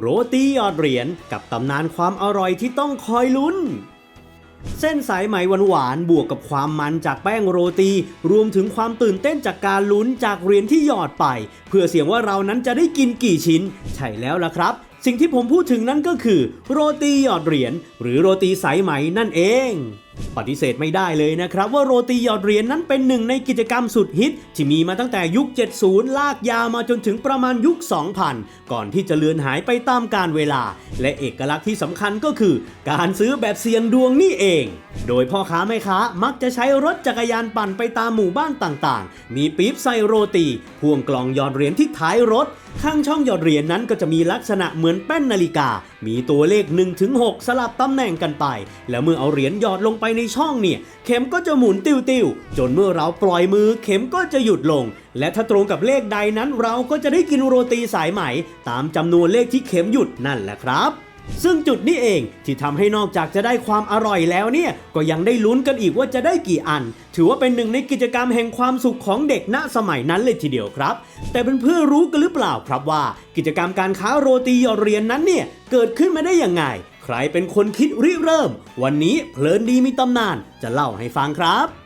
โรตียอดเหรียญกับตำนานความอร่อยที่ต้องคอยลุ้น เส้นสายไหมหวานๆบวกกับความมันจากแป้งโรตี รวมถึงความตื่นเต้นจากการลุ้นจากเหรียญที่หยอดไป เพื่อเสียงว่าเรานั้นจะได้กินกี่ชิ้น ใช่แล้วล่ะครับ สิ่งที่ผมพูดถึงนั่นก็คือ โรตีหยอดเหรียญหรือโรตีสายไหมนั่นเอง ปฏิเสธไม่ได้เลยนะครับว่าโรตีหยอดเหรียญนั้นเป็นหนึ่งในกิจกรรมสุดฮิต ที่มีมาตั้งแต่ยุค 70 ลากยาวมาจนถึงประมาณยุค 2000 ก่อนที่จะเลือนหายไปตามกาลเวลา และเอกลักษณ์ที่สำคัญก็คือ การซื้อแบบเสี่ยงดวงนี่เอง โดยพ่อค้าแม่ค้ามักจะใช้รถจักรยานปั่นไปตามหมู่บ้านต่างๆ มีปี๊บใส่โรตีพ่วงกล่องหยอดเหรียญที่ท้ายรถ ข้างช่องหยอดเหรียญนั้นก็จะมีลักษณะเหมือนแป้นนาฬิกา มีตัวเลข 1-6 สลับตำแหน่งกันไป แล้วเมื่อเอาเหรียญหยอดลงไปในช่องเนี่ย เข็มก็จะหมุนติ้วๆ จนเมื่อเราปล่อยมือเข็มก็จะหยุดลง และถ้าตรงกับเลขใดนั้นเราก็จะได้กินโรตีสายไหม ตามจำนวนเลขที่เข็มหยุดนั่นแหละครับ ซึ่งจุดนี้เองที่ทำให้นอกจากจะได้ความอร่อยแล้วเนี่ย ก็ยังได้ลุ้นกันอีกว่าจะได้กี่อัน ถือว่าเป็นหนึ่งในกิจกรรมแห่งความสุขของเด็กณสมัยนั้นเลยทีเดียวครับ แต่เพื่อนๆรู้กันหรือเปล่าครับว่า กิจกรรมการค้าโรตีหยอดเรียญนั้นเนี่ยเกิดขึ้นมาได้ยังไง ใครเป็นคนคิดริเริ่ม วันนี้เพลินดีมีตำนานจะเล่าให้ฟังครับ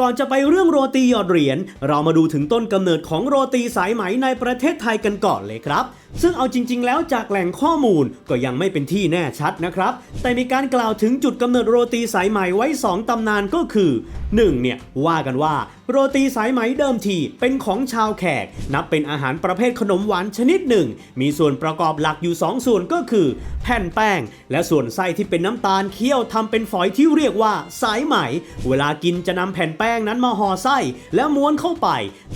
ก่อนจะไปเรื่องโรตีหยอดเหรียญ เรามาดูถึงต้นกำเนิดของโรตีสายไหมในประเทศไทยกันก่อนเลยครับ ซึ่งเอาจริง ๆ แล้วจากแหล่งข้อมูลก็ยังไม่เป็นที่แน่ชัดนะครับ แต่มีการกล่าวถึงจุดกำเนิดโรตีสายไหมไว้ 2ตำนานก็คือ 1. เนี่ยว่ากันว่าโรตีสายไหมเดิมทีเป็นของชาวแขก นับเป็นอาหารประเภทขนมหวานชนิดหนึ่ง มีส่วนประกอบหลักอยู่ 2 ส่วนก็คือ แผ่นแป้ง และส่วนไส้ที่เป็นน้ำตาลเคี่ยวทำเป็นฝอยที่เรียกว่าสายไหม เวลากินจะนำแผ่นแป้งนั้นมาห่อไส้ แล้วม้วนเข้าไป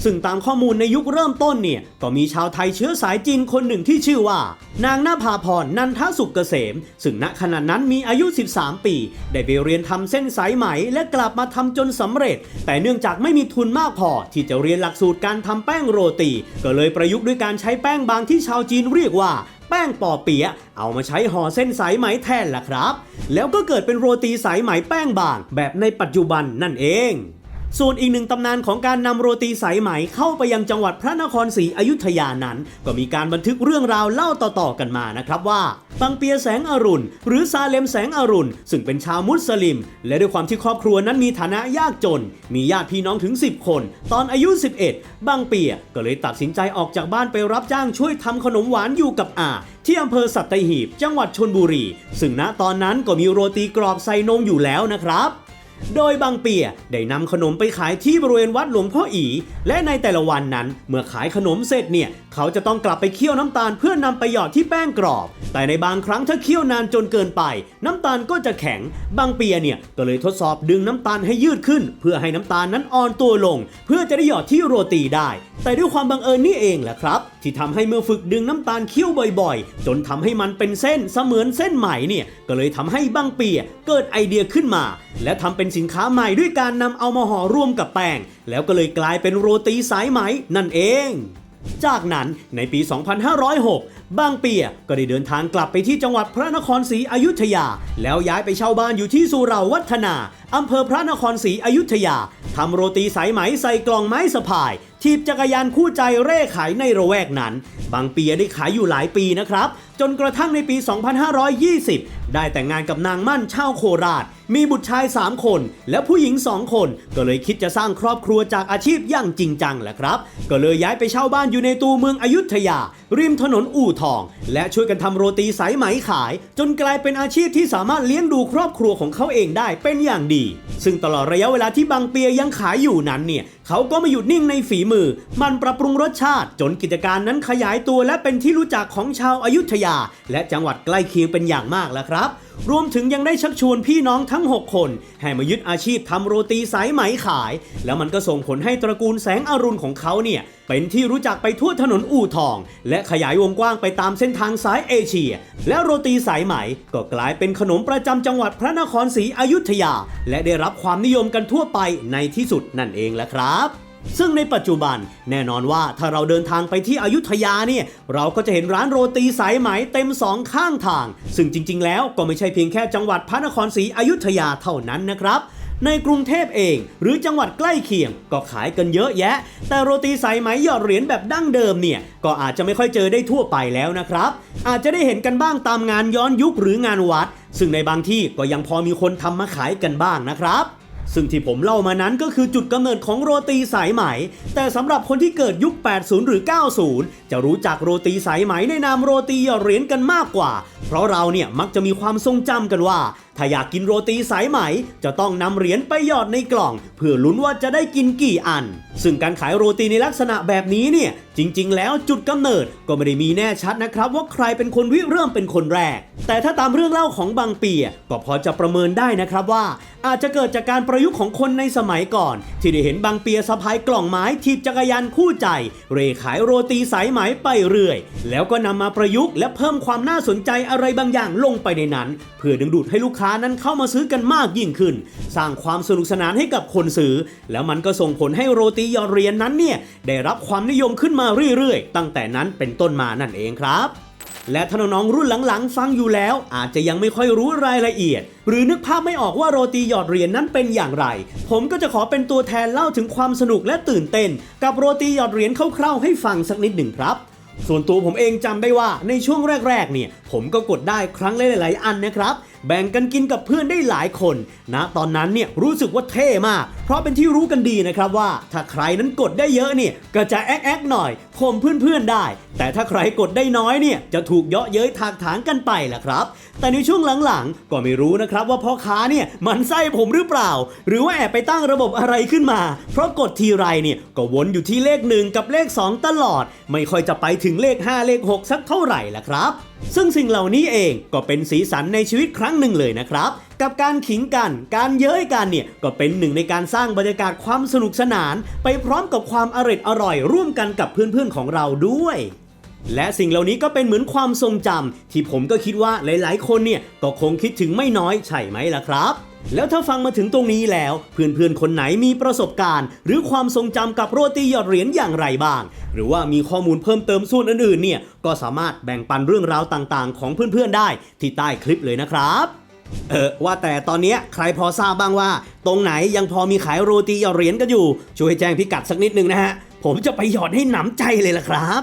ซึ่งตามข้อมูลในยุคเริ่มต้นเนี่ยก็มีชาวไทยเชื้อสายจีนคนหนึ่งที่ชื่อว่า นางนาภาพรนันทสุกเกษม ซึ่งณขณะนั้นมีอายุ 13 ปี ได้ไปเรียนทำเส้นสายไหมและกลับมาทำจนสำเร็จ แต่เนื่องจากไม่มีทุนมากพอ ที่จะเรียนหลักสูตรการทำแป้งโรตี ก็เลยประยุกต์ด้วยการใช้แป้งบางที่ชาวจีนเรียกว่าแป้งปอเปี๊ยะเอามาใช้ห่อเส้นสายไหมแทนล่ะครับ แล้วก็เกิดเป็นโรตีสายไหมแป้งบางแบบในปัจจุบันนั่นเอง ส่วนอีกหนึ่งตำนานของการนำโรตีสายไหมเข้าไปยังจังหวัดพระนครศรีอยุธยานั้น ก็มีการบันทึกเรื่องราวเล่าต่อๆกันมานะครับว่าบังเปียแสงอรุณ หรือซาเลมแสงอรุณ ซึ่งเป็นชาวมุสลิม และด้วยความที่ครอบครัวนั้นมีฐานะยากจน มีญาติพี่น้องถึง 10 คน ตอนอายุ 11บางเปียก็เลยตัดสินใจออกจากบ้านไปรับจ้างช่วยทำขนมหวานอยู่กับอาที่อำเภอสัตหีบ จังหวัดชนบุรี ซึ่งณตอนนั้นก็มีโรตีกรอบใส่นมอยู่แล้วนะครับ โดยบางเปียได้นำขนมไปขายที่บริเวณวัดหลวงพ่ออี และในแต่ละวันนั้นเมื่อขายขนมเสร็จเนี่ย เขาจะต้องกลับไปเคี่ยวน้ำตาลเพื่อนำไปหยอดที่แป้งกรอบ แต่ในบางครั้งถ้าเคี่ยวนานจนเกินไป น้ำตาลก็จะแข็ง บางเปียเนี่ยก็เลยทดสอบดึงน้ำตาลให้ยืดขึ้น เพื่อให้น้ำตาลนั้นอ่อนตัวลง เพื่อจะได้หยอดที่โรตีได้ แต่ด้วยความบังเอิญนี่เองแหละครับ ที่ทำให้เมื่อฝึกดึงน้ำตาลเคี่ยวบ่อยๆ จนทำให้มันเป็นเส้นเสมือนเส้นไหมเนี่ยก็เลยทำให้บางเปียเกิดไอเดียขึ้นมา และทำเป็นสินค้าใหม่ด้วยการนำเอามาห่อร่วมกับแป้ง แล้วก็เลยกลายเป็นโรตีสายไหมนั่นเอง จากนั้นในปี 2506 บางเปียก็ได้เดินทางกลับไปที่จังหวัดพระนครศรีอยุธยา แล้วย้ายไปเช่าบ้านอยู่ที่สุเหราวัฒนาอำเภอพระนครศรีอยุธยาทำโรตีสายไหมใส่กล่องไม้สะพายทีบจักรยานคู่ใจเร่ขายในระแวกนั้น บางเปียได้ขายอยู่หลายปีนะครับ จนกระทั่งในปี 2520 ได้แต่งงานกับนางมั่นเช่าโคราช มีบุตรชาย 3 คน และผู้หญิง 2 คน ก็เลยคิดจะสร้างครอบครัวจากอาชีพอย่างจริงจังแหละครับ ก็เลยย้ายไปเช่าบ้านอยู่ในตัวเมืองอยุธยา ริมถนนอู่ทอง และช่วยกันทำโรตีสายไหมขาย จนกลายเป็นอาชีพที่สามารถเลี้ยงดูครอบครัวของเขาเองได้เป็นอย่างดี ซึ่งตลอดระยะเวลาที่บางเปียยังขายอยู่นั้นเนี่ยเขาก็ไม่หยุดนิ่งในฝีมือ มันปรับปรุงรสชาติ จนกิจการนั้นขยายตัวและเป็นที่รู้จักของชาวอายุทยา และจังหวัดใกล้เคียงเป็นอย่างมากแล้วครับรวมถึงยังได้ชักชวนพี่น้องทั้งทั้ง 6 คน ให้มายึดอาชีพทำโรตีสายไหมขาย แล้วมันก็ส่งผลให้ตระกูลแสงอรุณของเขาเนี่ย เป็นที่รู้จักไปทั่วถนนอู่ทอง และขยายวงกว้างไปตามเส้นทางสายเอเชีย และโรตีสายไหมก็กลายเป็นขนมประจำจังหวัดพระนครศรีอยุธยา และได้รับความนิยมกันทั่วไปในที่สุดนั่นเองแหละครับ ซึ่งในปัจจุบันแน่นอนว่าถ้าเราเดินทางไปที่อยุธยาเนี่ยเราก็จะเห็นร้านโรตีสายไหมเต็มสองข้างทาง ซึ่งจริง ๆ แล้วก็ไม่ใช่เพียงแค่จังหวัดพระนครศรีอยุธยาเท่านั้นนะครับในกรุงเทพเอง หรือจังหวัดใกล้เคียง ก็ขายกันเยอะแยะ แต่โรตีสายไหมหยอดเหรียญแบบดั้งเดิมเนี่ย ก็อาจจะไม่ค่อยเจอได้ทั่วไปแล้วนะครับ อาจจะได้เห็นกันบ้างตามงานย้อนยุคหรืองานวัด ซึ่งในบางที่ก็ยังพอมีคนทำมาขายกันบ้างนะครับ ซึ่งที่ผมเล่ามานั้นก็คือจุดกำเนิดของโรตีสายไหม แต่สำหรับคนที่เกิดยุค 80 หรือ 90 จะรู้จักโรตีสายไหมในนามโรตีหยอดเหรียญกันมากกว่า เพราะเราเนี่ยมักจะมีความทรงจำกันว่า ถ้าอยากกินโรตีสายไหม จะต้องนำเหรียญไปหยอดในกล่อง เพื่อลุ้นว่าจะได้กินกี่อัน ซึ่งการขายโรตีในลักษณะแบบนี้เนี่ยจริง ๆ แล้วจุดกำเนิดก็ไม่ได้มีแน่ชัดนะครับว่าใครเป็นคนริเริ่มเป็นคนแรก แต่ถ้าตามเรื่องเล่าของบางปีก็พอจะประเมินได้นะครับว่า อาจจะเกิดจากการประประยุกต์ของคนในสมัยก่อน ที่ได้เห็นบางเปียสะพายกล่องไม้ถีบจักรยานคู่ใจ เร่ขายโรตีสายไหมไปเรื่อย แล้วก็นำมาประยุกต์และเพิ่มความน่าสนใจอะไรบางอย่างลงไปในนั้น เพื่อดึงดูดให้ลูกค้านั้นเข้ามาซื้อกันมากยิ่งขึ้น สร้างความสนุกสนานให้กับคนซื้อ แล้วมันก็ส่งผลให้โรตียอดเรียญนั้นเนี่ยได้รับความนิยมขึ้นมาเรื่อยๆ ตั้งแต่นั้นเป็นต้นมานั่นเองครับ และถ้าน้องๆรุ่นหลังๆ ฟังอยู่แล้ว อาจจะยังไม่ค่อยรู้รายละเอียด หรือนึกภาพไม่ออกว่าโรตีหยอดเหรียญนั้นเป็นอย่างไร ผมก็จะขอเป็นตัวแทนเล่าถึงความสนุกและตื่นเต้น กับโรตีหยอดเหรียญคร่าวๆให้ฟังสักนิดหนึ่งครับ ส่วนตัวผมเองจำได้ว่าในช่วงแรกๆเนี่ยผมก็กดได้ครั้งละหลายๆอันนะครับแบ่งกันกินกับเพื่อนได้หลายคนณตอนนั้นเนี่ยรู้สึกว่าเท่มาก เพราะเป็นที่รู้กันดีนะครับว่า ถ้าใครนั้นกดได้เยอะเนี่ยก็จะแอ๊กแอ๊กหน่อยข่มเพื่อนๆได้ แต่ถ้าใครกดได้น้อยเนี่ยจะถูกเยาะเย้ยถากถางกันไปแหละครับ แต่ในช่วงหลังๆ ก็ไม่รู้นะครับว่าพ่อค้าเนี่ยมันไส้ผมหรือเปล่า หรือว่าแอบไปตั้งระบบอะไรขึ้นมา เพราะกดทีไรเนี่ยก็วนอยู่ที่เลข 1 กับเลข 2 ตลอด ไม่ค่อยจะไปถึงเลข 5 เลข 6 สักเท่าไหร่ละครับ ซึ่งสิ่งเหล่านี้เองก็เป็นสีสันในชีวิตใครั้งหนึ่งเลยนะครับ กับการขิงกัน การเย้ยกันเนี่ยก็เป็นหนึ่งในการสร้างบรรยากาศความสนุกสนาน ไปพร้อมกับความอร่อยอร่อยร่วมกันกับเพื่อนๆของเราด้วยและสิ่งเหล่านี้ก็เป็นเหมือนความทรงจำที่ผมก็คิดว่าหลายๆ คนเนี่ยก็คงคิดถึงไม่น้อยใช่ไหมล่ะครับ แล้วถ้าฟังมาถึงตรงนี้แล้ว เพื่อนๆ คนไหนมีประสบการณ์ หรือความทรงจำกับโรตีหยอดเหรียญอย่างไรบ้าง หรือว่ามีข้อมูลเพิ่มเติมส่วนอื่นๆเนี่ยก็สามารถแบ่งปันเรื่องราวต่างๆ ของเพื่อนๆได้ที่ใต้คลิปเลยนะครับเออว่าแต่ตอนนี้ใครพอทราบบ้างว่า ตรงไหนยังพอมีขายโรตีหยอดเหรียญกันอยู่ ช่วยแจ้งพิกัดสักนิดนึงนะฮะ ผมจะไปหยอดให้หนำใจเลยล่ะครับ